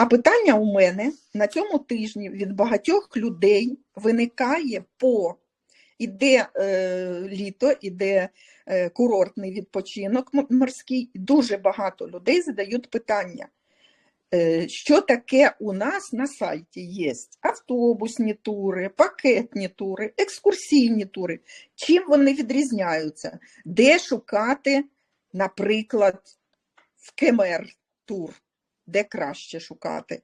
А питання у мене на цьому тижні від багатьох людей виникає по іде е, літо, іде е, курортний відпочинок морський. Дуже багато людей задають питання. Е, Що таке у нас на сайті є? Автобусні тури, пакетні тури, екскурсійні тури. Чим вони відрізняються? Де шукати, наприклад, в Кемер тур? Де краще шукати?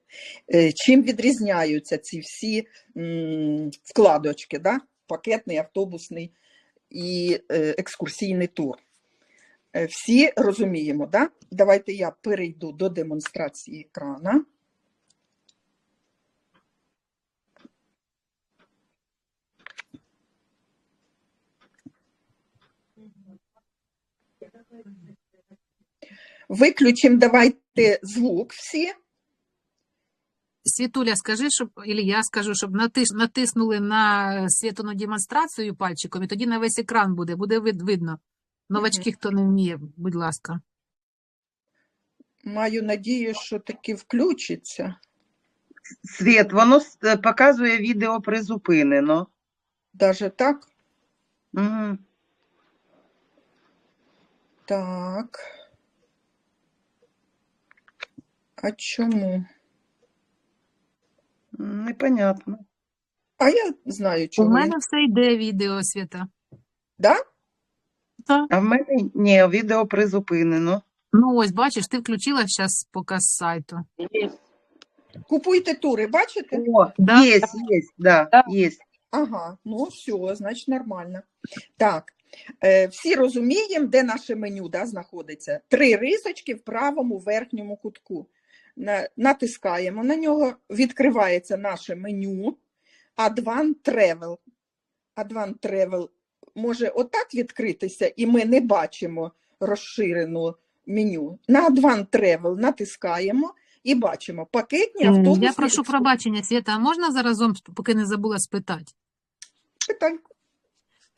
Е, Чим відрізняються ці всі вкладочки? Да? Пакетний, автобусний і е, екскурсійний тур. Е, Всі розуміємо, да? Давайте я перейду до демонстрації екрана. Виключимо давайте звук всі. Світуля, скажи, щоб, або я скажу, щоб натис, натиснули на світону демонстрацію пальчиком, і тоді на весь екран буде, буде вид, видно. Новачки, хто не вміє, будь ласка. Маю надію, що таки включиться. Світ, воно с- е, показує відео призупинено. Даже так? Угу. Так. А чому? Непонятно. А я знаю, чому. У мене все йде відео, Світа. Да? Так. А в мене ні, відео призупинено. Ну ось, бачиш, ти включила зараз показ сайту. Купуйте тури, бачите? О, Да? є, є, да, Да. є. Ага, ну все, значить нормально. Так, е, всі розуміємо, де наше меню да, знаходиться. Три рисочки в правому верхньому кутку. На, натискаємо на нього, відкривається наше меню. Advan Travel. Advan Travel може отак відкритися, і ми не бачимо розширену меню. На Advan Travel натискаємо і бачимо пакетні автобусні. Я прошу пробачення, Світа, а можна заразом, поки не забула спитати? Питань.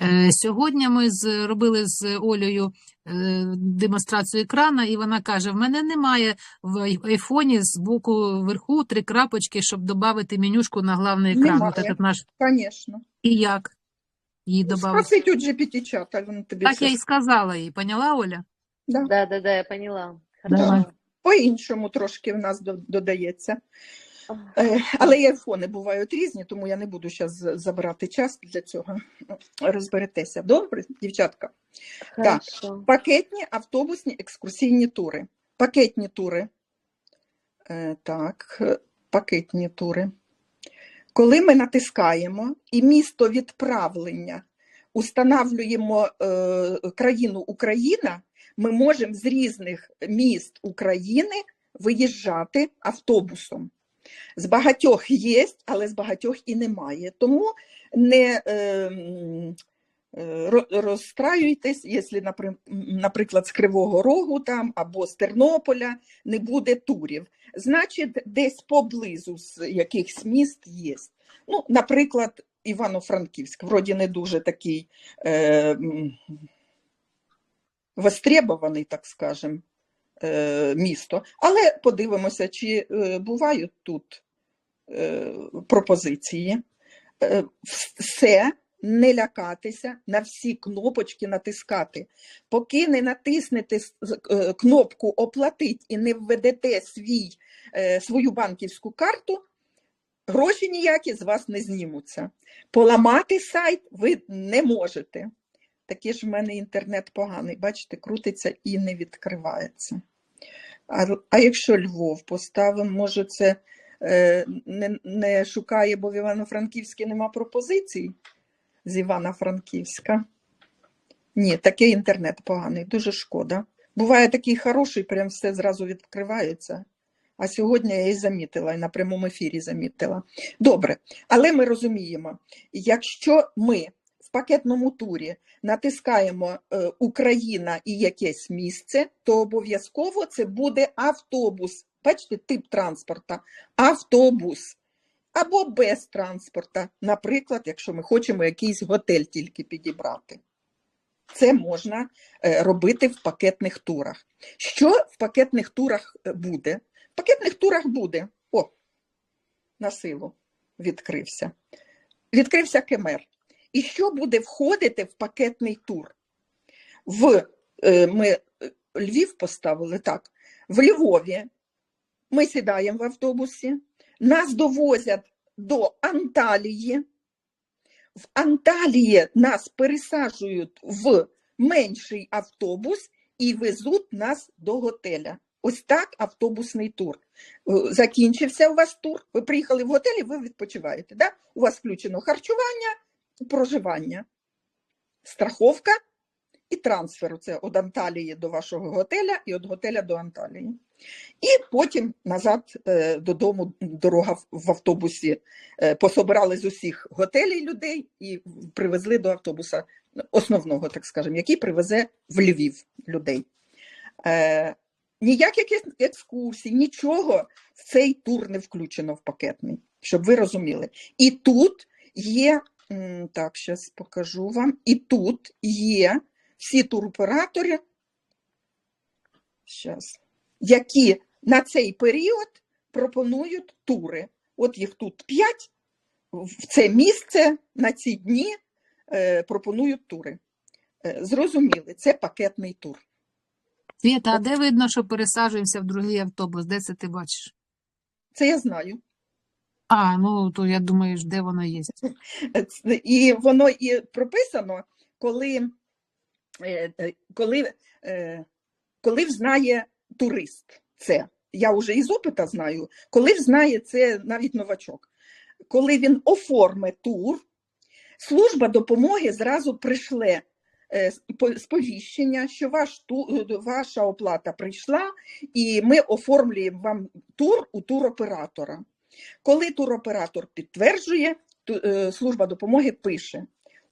Е, Сьогодні ми зробили з Олею демонстрацію екрана, і вона каже: в мене немає в айфоні з боку вверху три крапочки, щоб додати менюшку на главний екран. Немає. От этот наш. Звісно. І як її додати? Спросить у GPT-чата, він тобі Так все я і сказала їй, поняла, Оля? Да. Да, да, да, я поняла. Хорошо. По-іншому трошки в нас додається. Е, Але і айфони бувають різні, тому я не буду зараз забирати час для цього. Розберетеся. Добре, дівчатка? Так. Пакетні автобусні екскурсійні тури. Пакетні тури. Е, Так, пакетні тури. Коли ми натискаємо і місто відправлення устанавлюємо е, країну Україна, ми можемо з різних міст України виїжджати автобусом. З багатьох є, але з багатьох і немає. Тому не е, м, е, ро- розстраюйтесь, якщо, наприклад, з Кривого Рогу там або з Тернополя не буде турів. Значить, десь поблизу з якихось міст є. Ну, наприклад, Івано-Франківськ, вроді не дуже такий е, востребований, так скажем, е, місто. Але подивимося, чи е, бувають тут е, пропозиції. Е, все не лякатися, на всі кнопочки натискати. Поки не натиснете е, кнопку Оплатить і не введете свій, е, свою банківську карту, гроші ніякі з вас не знімуться. Поламати сайт ви не можете. Такий ж в мене інтернет поганий, бачите, крутиться і не відкривається. А, а якщо Львов поставимо, може це е, не, не шукає, бо в Івано-Франківській нема пропозицій з Івано-Франківська. Ні, такий інтернет поганий, дуже шкода. Буває такий хороший, прям все зразу відкривається. А сьогодні я і замітила, і на прямому ефірі замітила. Добре, але ми розуміємо, якщо ми в пакетному турі натискаємо е, Україна і якесь місце, то обов'язково це буде автобус. Бачите, тип транспорта автобус. Або без транспорта, наприклад, якщо ми хочемо якийсь готель тільки підібрати. Це можна е, робити в пакетних турах. Що в пакетних турах е, буде? В пакетних турах буде О, на силу відкрився. Відкрився кемер. І що буде входити в пакетний тур? В, е, ми е, Львів поставили так. В Львові ми сідаємо в автобусі, нас довозять до Анталії. В Анталії нас пересаджують в менший автобус і везуть нас до готеля. Ось так автобусний тур. Е, Закінчився у вас тур, ви приїхали в готель і ви відпочиваєте. Да? У вас включено харчування, проживання, страховка і трансфер. Це від Анталії до вашого готеля і від готеля до Анталії. І потім назад е, додому дорога в- автобусі. Е, Пособирали з усіх готелей людей і привезли до автобуса основного, так скажемо, який привезе в Львів людей. Е, ніяких екскурсій, нічого в цей тур не включено в пакетний, щоб ви розуміли. І тут є, так, зараз покажу вам, і тут є всі туроператори, щас, які на цей період пропонують тури. От їх тут п'ять, в це місце на ці дні е, пропонують тури. Е, Зрозуміли, це пакетний тур. Світа, а де видно, що пересаджуємося в другий автобус? Де це ти бачиш? Це я знаю. А, ну то я думаю, де воно є. І воно і прописано, коли, е, е, коли, е, коли взнає турист це. Я вже із опита знаю, коли взнає це навіть новачок. Коли він оформить тур, служба допомоги зразу пришле е, сповіщення, що ваш ваша оплата прийшла, і ми оформлюємо вам тур у туроператора. Коли туроператор підтверджує, е, служба допомоги пише: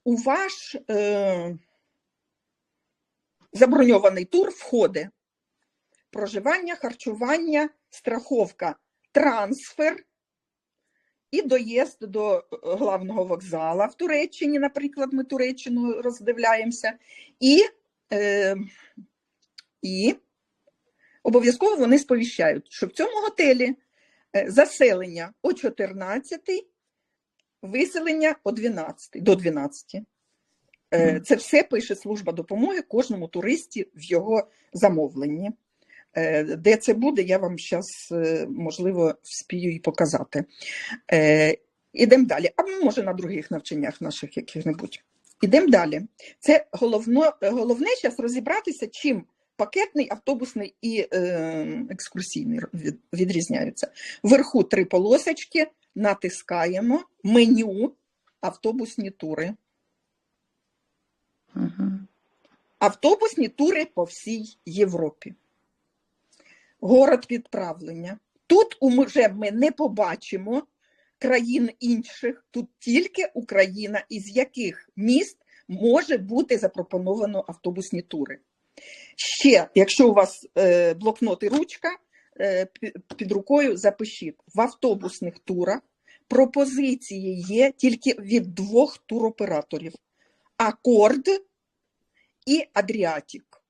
у ваш е, заброньований тур входить проживання, харчування, страховка, трансфер і доїзд до е, главного вокзала в Туреччині, наприклад, ми Туреччину роздивляємося, і, е, і обов'язково вони сповіщають, що в цьому готелі заселення о 14 виселення о 12, до 12. Е, Це все пише служба допомоги кожному туристі в його замовленні. Е, Де це буде, я вам зараз, можливо, вспію і показати. Е, Ідемо далі. А може на других навчаннях наших яких-небудь. Ідемо далі. Це головно, головне зараз розібратися, чим пакетний, автобусний і е, екскурсійний від- відрізняються. Вверху три полосочки, натискаємо меню, автобусні тури. Мгм. Автобусні тури по всій Європі. Город відправлення. Тут уже ми не побачимо країн інших, тут тільки Україна, із яких міст може бути запропоновано автобусні тури. Ще, якщо у вас е, блокнот і ручка, е, під рукою запишіть. В автобусних турах пропозиції є тільки від двох туроператорів: Акорд і Адріатік.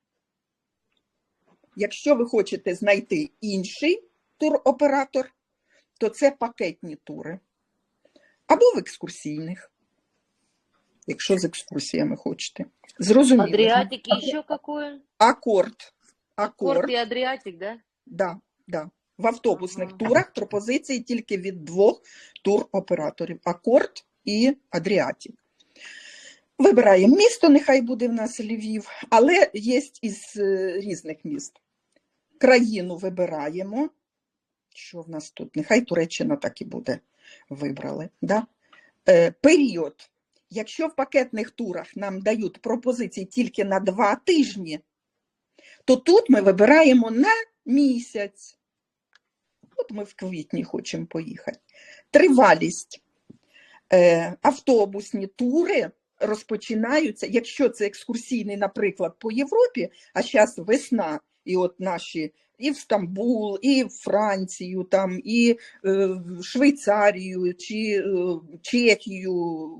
Якщо ви хочете знайти інший туроператор, то це пакетні тури. Або в екскурсійних, якщо з екскурсіями хочете. Зрозуміло. Адриатик и еще какое? Акорд. Акорд, и Адриатик, да? да, да. В автобусних Ага. турах пропозиції тільки від двох туроператорів: Акорд і Адріатік. Вибираємо місто, нехай буде в нас Львів, але є із е, різних міст. Країну вибираємо. Що в нас тут? Нехай Туреччина так і буде. Вибрали. Да? Е, період. Якщо в пакетних турах нам дають пропозиції тільки на два тижні, то тут ми вибираємо на місяць. От ми в квітні хочемо поїхати. Тривалість. Е, автобусні тури розпочинаються, якщо це екскурсійний, наприклад, по Європі, а зараз весна, і от наші і в Стамбул, і в Францію, там, і е, в Швейцарію, чи е, Чехію,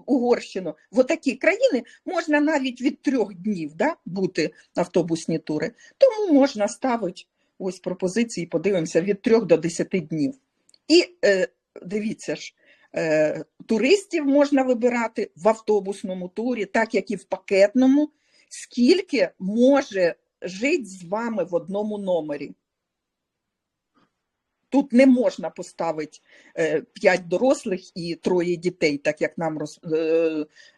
Угорщину. В отакі країни можна навіть від трьох днів да, бути автобусні тури. Тому можна ставити ось пропозиції, подивимося, від трьох до десяти днів. І е, дивіться ж, е, туристів можна вибирати в автобусному турі, так як і в пакетному, скільки може жити з вами в одному номері. Тут не можна поставити е, п'ять дорослих і троє дітей, так як нам роз, е,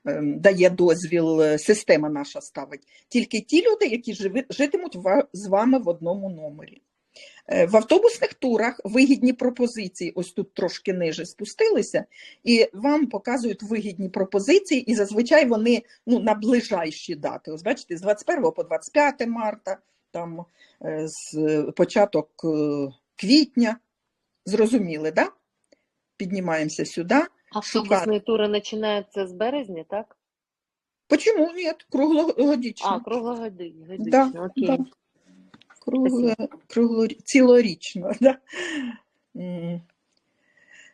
е, дає дозвіл система наша ставить. Тільки ті люди, які житимуть з вами в одному номері. В автобусних турах вигідні пропозиції, ось тут трошки ниже спустилися, і вам показують вигідні пропозиції, і зазвичай вони ну, на ближайші дати. Ось бачите, з 21 по 25 марта, там з початок квітня. Зрозуміли, да? Піднімаємося сюди. Автобусные туры начинаются с березня, так? Почему нет? Круглогодично. А, круглогодично, Да, окей. да. Кругло, кругло, цілорічно. Да?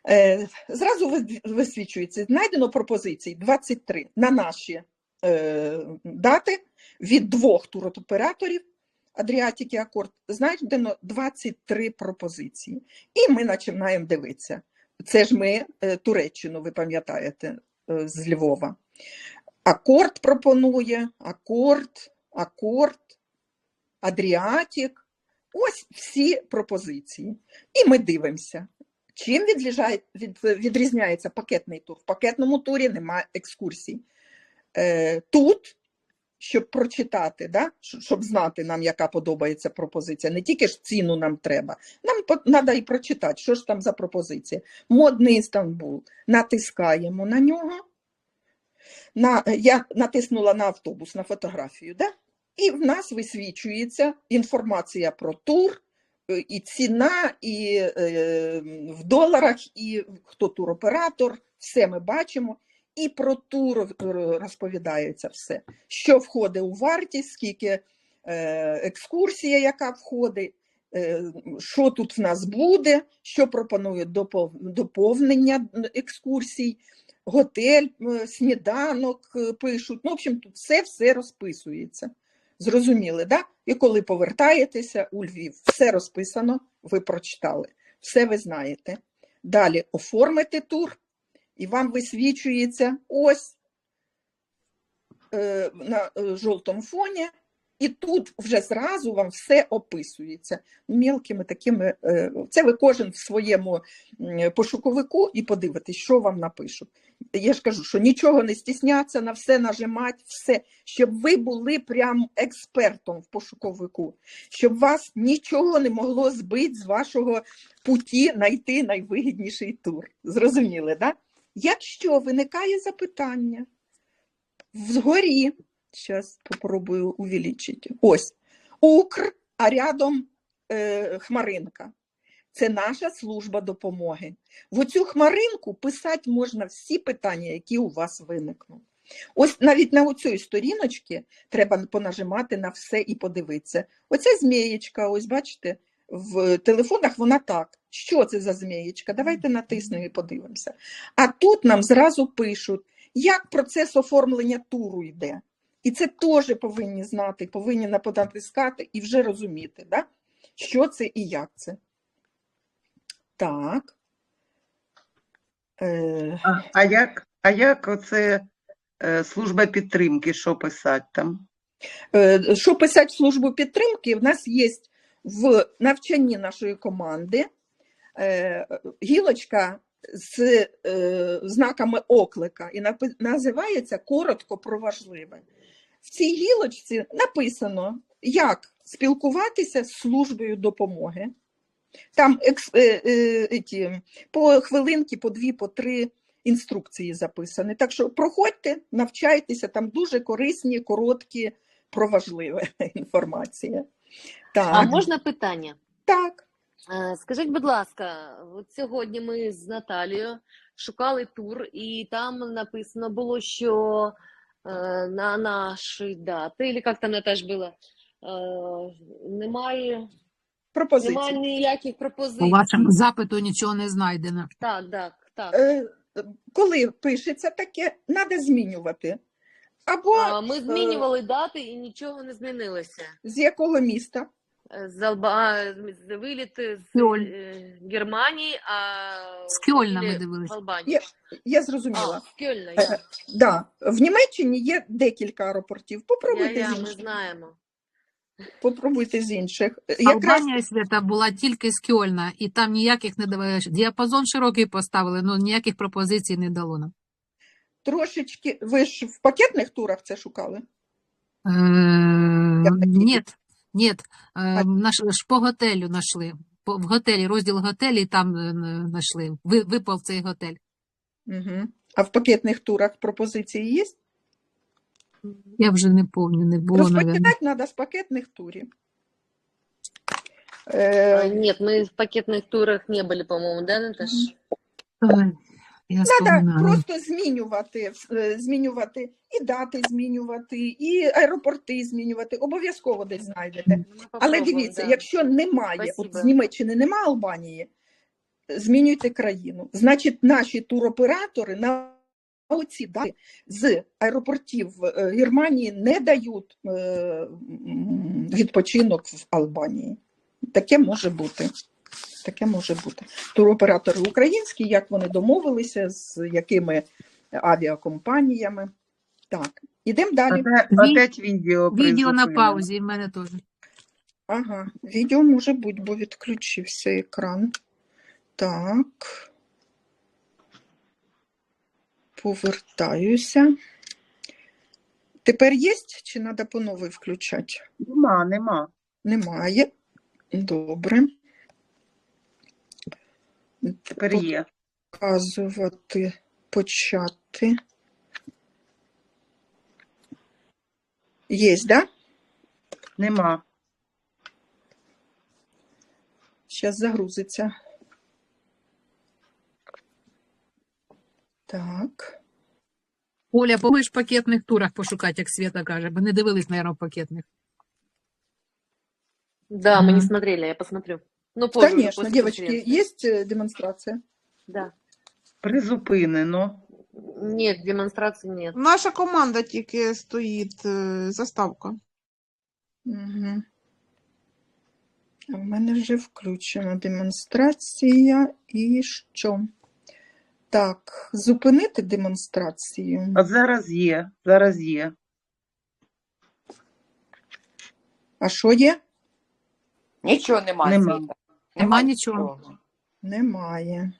Е, зразу висвічується, знайдено пропозицій 23 на наші е, дати від двох туроператорів Адріатики Акорд знайдено 23 пропозиції. І ми починаємо дивитися. Це ж ми е, Туреччину, ви пам'ятаєте, е, з Львова. Акорд пропонує, акорд, акорд, Адріатік. Ось всі пропозиції. І ми дивимося. Чим від, відрізняється пакетний тур? В пакетному турі немає екскурсій. Е, тут, щоб прочитати, да? щоб знати нам, яка подобається пропозиція, не тільки ж ціну нам треба, нам треба і прочитати, що ж там за пропозиція. Модний Стамбул. Натискаємо на нього. На, я натиснула на автобус, на фотографію, да? і в нас висвічується інформація про тур, е, і ціна, і е, в доларах, і хто туроператор, все ми бачимо. І про тур е, розповідається все, що входить у вартість, скільки е, екскурсія, яка входить, е, що тут в нас буде, що пропонують доповнення екскурсій, готель, сніданок пишуть. Ну, в общем, тут все все розписується. Зрозуміли, да? І коли повертаєтеся у Львів, все розписано, ви прочитали, все ви знаєте. Далі оформите тур, і вам висвічується ось е, на е, жовтому фоні, і тут вже зразу вам все описується мілкими такими. е, Це ви кожен в своєму пошуковику і подивитесь, що вам напишуть. Я ж кажу, що нічого не стісняться, на все нажимати, все, щоб ви були прям експертом в пошуковику, щоб вас нічого не могло збити з вашого путі знайти найвигідніший тур. Зрозуміли, так? Да? Якщо виникає запитання вгорі, зараз попробую увеличити, ось Укр, а рядом е, Хмаринка. Це наша служба допомоги. В оцю хмаринку писати можна всі питання, які у вас виникнуть. Ось навіть на оцій сторіночці треба понажимати на все і подивитися. Оця змієчка, ось бачите, в телефонах вона так. Що це за змієчка? Давайте натиснемо і подивимося. А тут нам зразу пишуть, як процес оформлення туру йде. І це теж повинні знати, повинні натискати і вже розуміти, да? що це і як це. Так. Е, А, а як, а як оце е, служба підтримки, що писати там? Е, Що писати в службу підтримки? В нас є в навчанні нашої команди е, гілочка з е, знаками оклика і називається коротко про важливе. В цій гілочці написано, як спілкуватися з службою допомоги. Там екс, е, еті, по хвилинки, по дві, по три інструкції записані. Так що проходьте, навчайтеся, там дуже корисні, короткі, про важливе інформація. Так, А можна питання? так. Е, Скажіть, будь ласка, от сьогодні ми з Наталією шукали тур, і там написано було, що е, на наші дати, или як там Наташ було, е, немає, Пропозиції. немає ніяких По пропозицій. вашому запиту нічого не знайдено. Так, так, так. Е, Коли пишеться таке, треба змінювати. Або А, Ми змінювали дати і нічого не змінилося. з якого міста? Е, З Алба... з- виліт з Кьоль. е, Германії, а З Кьольна ми Албанію. Є, я А, зрозуміла. в Кьольна, Е. Да. В Німеччині є декілька аеропортів. Попробуйте Я, я, з ми знаємо. Попробуйте з інших. Якраз свята була тільки з Кьольна, і там ніяких не давали. Діапазон широкий поставили, але ніяких пропозицій не дало нам. трошечки. Ви ж в пакетних турах це шукали? Е. Ні, ні, е, наш ж по готелю знайшли. По, в готелі, розділ готелі, там е, н- знайшли. Ви, випав цей готель. Угу. А в пакетних турах пропозиції є? Я вже не пам'ятаю, не було, мабуть. Розпочинати треба з пакетних турів. А, Е, Нет, мы в пакетных турах не были, по-моему, да, Наташ? Я Треба просто змінювати, е, змінювати і дати змінювати, і аеропорти змінювати. Обов'язково десь знайдете. Але дивіться, да. якщо немає, от з Німеччини немає Албанії, змінюйте країну. Значить, наші туроператори на оці дати з аеропортів е, Германії не дають е, відпочинок в Албанії. Таке може бути. Таке може бути. Туроператори українські, як вони домовилися, з якими авіакомпаніями. Так, ідемо далі. Опять, опять відео Відео на паузі, в мене теж. Ага, відео може бути, бо відключився екран. Так. Повертаюся. Тепер є чи треба по новій включати? Нема, нема. Немає. Добре. Тепер є. Показувати, почати. Є, так? Да? Нема. Зараз загрузиться. Так. Оля, помиш в пакетних турах пошукати, як Свята каже, бо не дивились, мабуть, в пакетних. Да, мы не смотрели, я посмотрю. Ну, позже, Конечно, после девочки, конференции. есть э, демонстрация? Да. Призупинено. Нет, демонстрации нет. Наша команда тільки стоїть, е, заставка. Угу. А в мене вже включена демонстрація і що? Так, зупинити демонстрацію. А зараз є. Зараз є. А що є? Нічого немає. Нема. Нема нічого. Немає.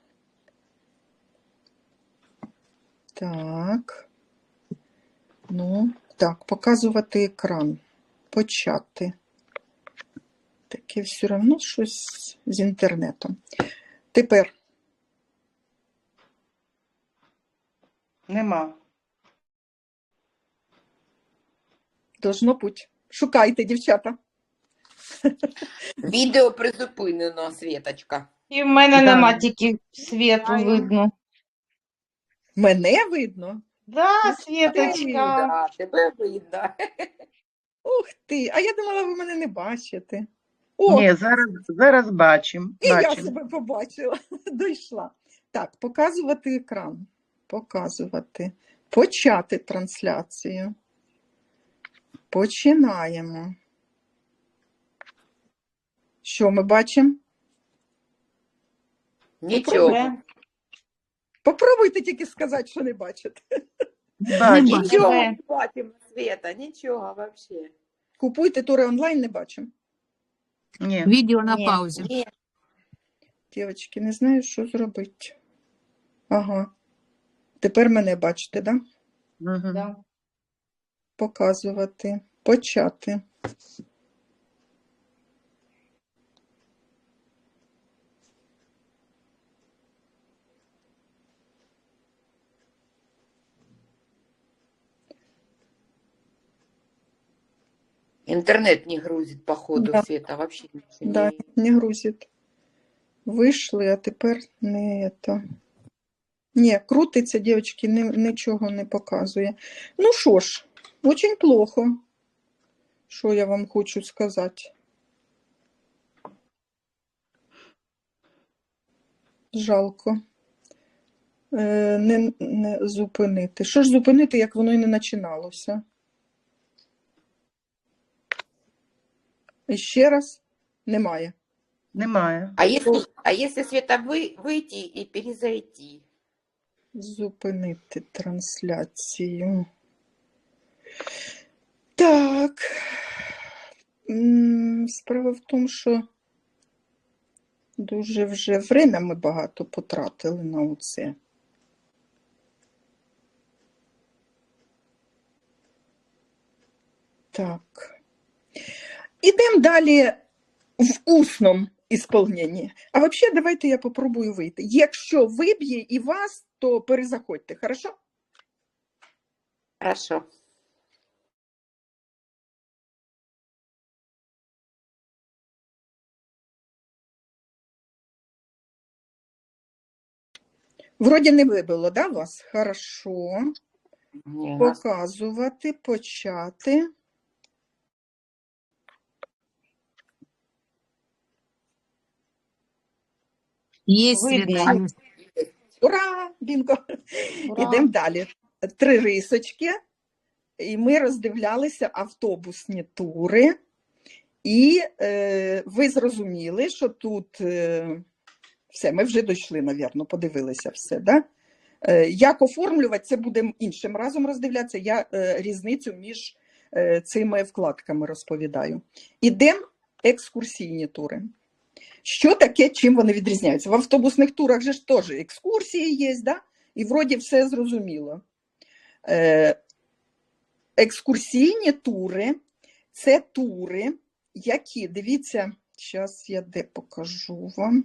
Так. Ну, так, показувати екран. Почати. Таке все одно щось з інтернетом. Тепер Нема. должно бути. Шукайте, дівчата. Відео призупинено, Світочка. І в мене Да. нема тільки світу Ай. видно. Мене видно. Да, Світочка. Да, тебе видно. Ух ти, а я думала, ви мене не бачите. О, Ні, зараз, зараз бачимо. і я Бачимо. себе побачила. Дійшла. Так, показувати екран. Показувати. Почати трансляцію. Починаємо. Що ми бачимо? Нічого. Попробуйте тільки сказати, що не бачите. Бачимо. Нічого не бачимо, Світа, нічого взагалі. Купуйте тури онлайн, не бачимо. Ні. Відео на Ні. паузі. Ні. Дівчатки, не знаю, що зробити. Ага. Тепер мене бачите, так? Да? Угу. Да. Показувати. Почати. Інтернет не грузить, походу, Да. Світа, взагалі нічого Да, не... не грузить. Вийшли, а тепер не это. Ні, крутиться, дівчатки, ни, нічого не показує. Ну що ж, очень плохо. Що я вам хочу сказати? Жалко. Е, не, не зупинити. Що ж зупинити, як воно і не починалося? Ще раз. Немає. Немає. А если, а если, Света, вы, выйти и перезайти? Зупинити трансляцію. Так. Справа в тому, що дуже вже время ми багато потратили на це. Так. Ідемо далі в усному ісполненні. А взагалі, давайте я попробую вийти. Якщо виб'є і вас, то перезаходьте, хорошо? Хорошо. Вроді не вибило, да, вас? Хорошо. Не, Показувати, почати. Є Видно. Ура! Бінго! Ура. Ідемо далі. Три рисочки. І ми роздивлялися автобусні тури. І е, ви зрозуміли, що тут е, все, ми вже дійшли, навірно, подивилися все. Да? Е, як оформлювати, це будемо іншим разом роздивлятися. Я е, різницю між е, цими вкладками розповідаю. Ідемо екскурсійні тури. Що таке, чим вони відрізняються? В автобусних турах же ж теж екскурсії є, да? і вроді все зрозуміло. Е, екскурсійні тури це тури, які, дивіться, зараз я де покажу вам.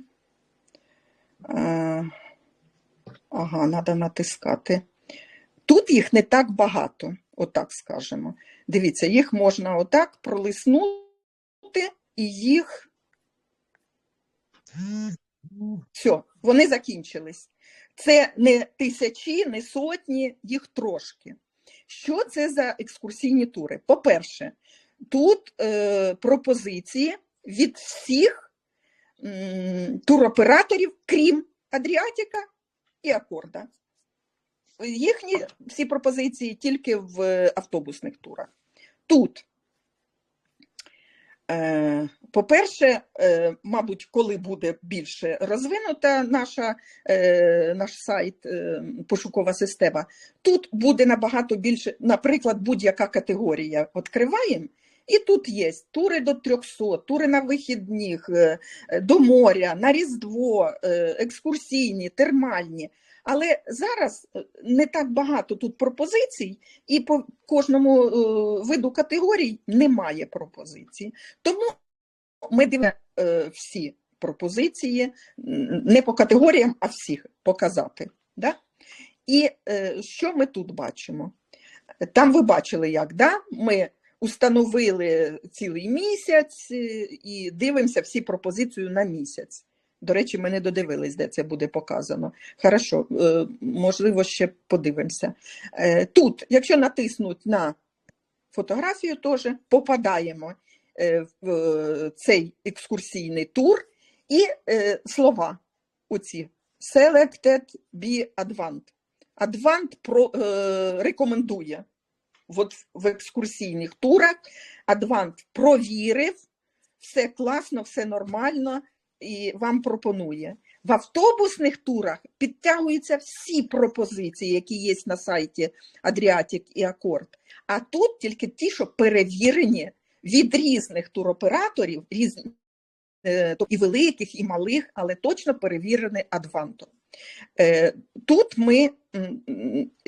Е, ага, треба натискати. Тут їх не так багато, отак скажемо. Дивіться, їх можна отак пролиснути і їх. Все, вони закінчились. Це не тисячі, не сотні, їх трошки. Що це за екскурсійні тури? По-перше, тут е, пропозиції від всіх м, туроператорів, крім Адріатіка і Акорда. Їхні всі пропозиції тільки в автобусних турах. Тут, е, по-перше, е, мабуть, коли буде більше розвинута наша, е, наш сайт, е, пошукова система, тут буде набагато більше, наприклад, будь-яка категорія. Відкриваємо, і тут є тури до 300, тури на вихідних, е, до моря, на Різдво, екскурсійні, термальні. Але зараз е, не так багато тут пропозицій, і по кожному е, виду категорій немає пропозицій. Тому ми дивимося е, всі пропозиції не по категоріям, а всіх показати. Да? І що ми тут бачимо? Там ви бачили, як да? ми установили цілий місяць е, і дивимося всі пропозиції на місяць. До речі, ми не додивились, де це буде показано. Хорошо, е, можливо, ще подивимося. Е, Тут, якщо натиснуть на фотографію, теж попадаємо в цей екскурсійний тур і слова оці Selected be Advant. Advant про, рекомендує. От в екскурсійних турах Адвант провірив, все класно, все нормально і вам пропонує. В автобусних турах підтягуються всі пропозиції, які є на сайті Adriatic і Акорд. А тут тільки ті, що перевірені від різних туроператорів, різні, е, і великих, і малих, але точно перевірені Адвантом. Е, Тут ми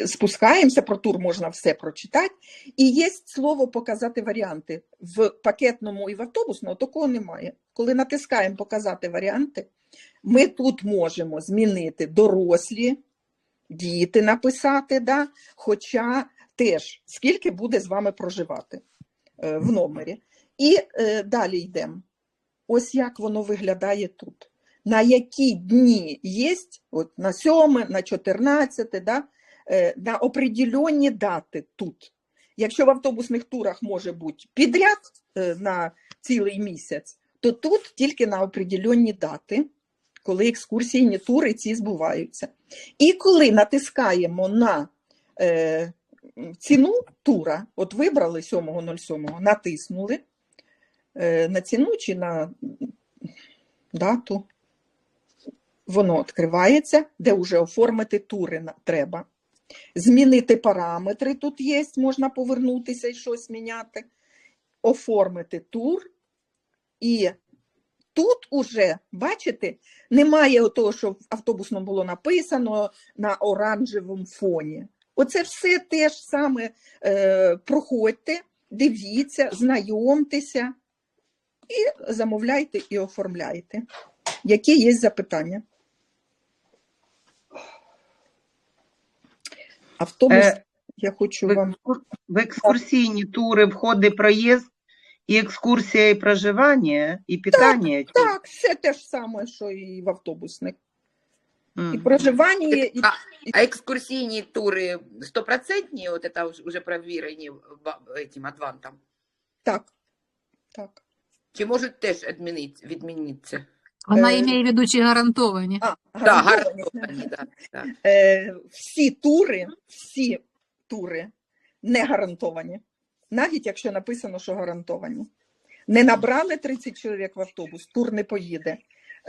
спускаємося, про тур можна все прочитати, і є слово показати варіанти. В пакетному і в автобусному такого немає. Коли натискаємо показати варіанти, ми тут можемо змінити дорослі, діти написати, да? хоча теж скільки буде з вами проживати е, в номері. І е, далі йдемо. Ось як воно виглядає тут. На які дні є, от на 7, на 14, да, е, на определенні дати тут. Якщо в автобусних турах може бути підряд е, на цілий місяць, то тут тільки на определенні дати, коли екскурсійні тури ці збуваються. І коли натискаємо на е, ціну тура, от вибрали 7.07, натиснули, е, на ціну чи на дату. Воно відкривається, де вже оформити тури треба. Змінити параметри тут є, можна повернутися і щось міняти, оформити тур. І тут уже, бачите, немає того, що в автобусному було написано на оранжевому фоні. Оце все те ж саме е, проходьте, дивіться, знайомтеся і замовляйте і оформляйте. Які є запитання? Автобус, Е, я хочу В, вам. екскур... в екскурсійні тури входить проїзд і екскурсія, і проживання, і питання. чи- Так, все те ж саме, що і в автобусних. І проживання, і А, а екскурсійні тури стопроцентні, от це вже- провірені этим адвантом? так. так. Чи можуть теж відмінити, відмінитися? Вона Е, імеє в виду чи гарантовані. А, гарантовані. да, да. Е, всі тури, всі тури не гарантовані. Навіть якщо написано, що гарантовані. Не набрали 30 чоловік в автобус, тур не поїде.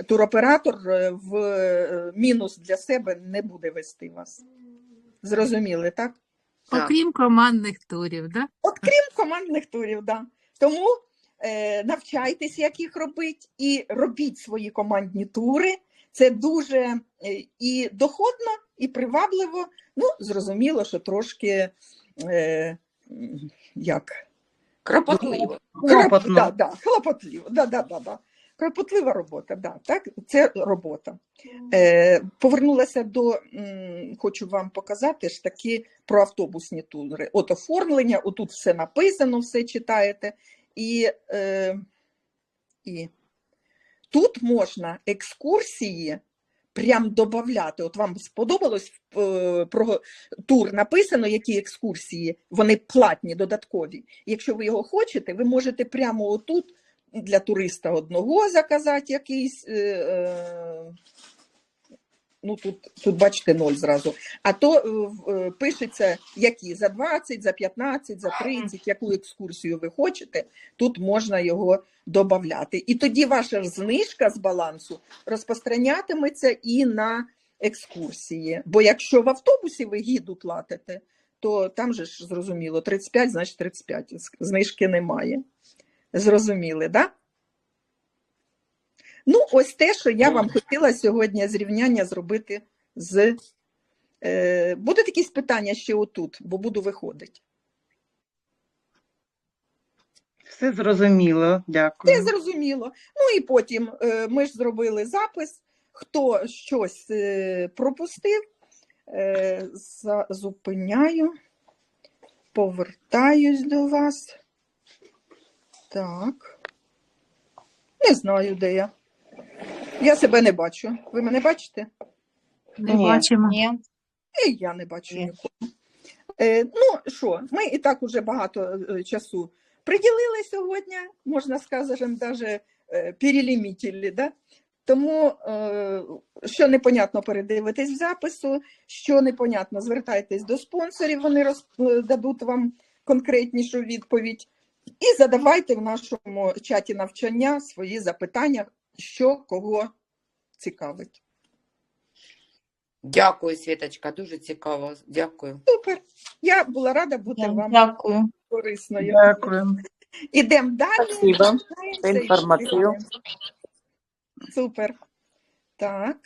Туроператор е, в е, мінус для себе не буде вести вас. Зрозуміли, так? Окрім командних турів, да? От крім командних турів, да. Тому навчайтесь, як їх робити, і робіть свої командні тури. Це дуже е, і доходно, і привабливо. Ну, зрозуміло, що трошки е, як Кропотливо. Клопотно. Да, да, хлопотливо. Да, да, да, да. Кропотлива робота, да, так, це робота. Е, повернулася до, м, хочу вам показати ж таки про автобусні тури. От оформлення, отут все написано, все читаєте. І, е, і тут можна екскурсії прям додати. От вам сподобалось е, про тур написано, які екскурсії, вони платні, додаткові. Якщо ви його хочете, ви можете прямо отут для туриста одного заказати якийсь. Е, е, ну, тут, тут бачите, ноль зразу. А то е, е, пишеться, які за 20, за 15, за 30, яку екскурсію ви хочете, тут можна його додати. І тоді ваша ж знижка з балансу розпространятиметься і на екскурсії. Бо якщо в автобусі ви гіду платите, то там же ж зрозуміло, 35, значить 35, з- знижки немає. Зрозуміли? Да? Ну, ось те, що я вам хотіла сьогодні зрівняння зробити з. Е, будуть якісь питання ще отут, бо буду виходити. Все зрозуміло, дякую. Це зрозуміло. Ну і потім е, ми ж зробили запис, хто щось е, пропустив, е, зупиняю, повертаюсь до вас. Так. Не знаю, де я. Я себе не бачу. Ви мене бачите? Не Ні. бачимо. Нет. І я не бачу Ні. нікого. Е, ну що, ми і так уже багато е, часу приділили сьогодні, можна сказати, навіть е, перелімітили, да? Тому, е, що непонятно, передивитесь в запису, що непонятно, звертайтесь до спонсорів, вони роз, е, дадуть вам конкретнішу відповідь. І задавайте в нашому чаті навчання свої запитання, що кого цікавить. Дякую, Світочка, дуже цікаво. Дякую. Супер. Я була рада бути вам Дякую. корисною. Дякую. Ідемо далі. Спасибо за інформацію. Супер. Так.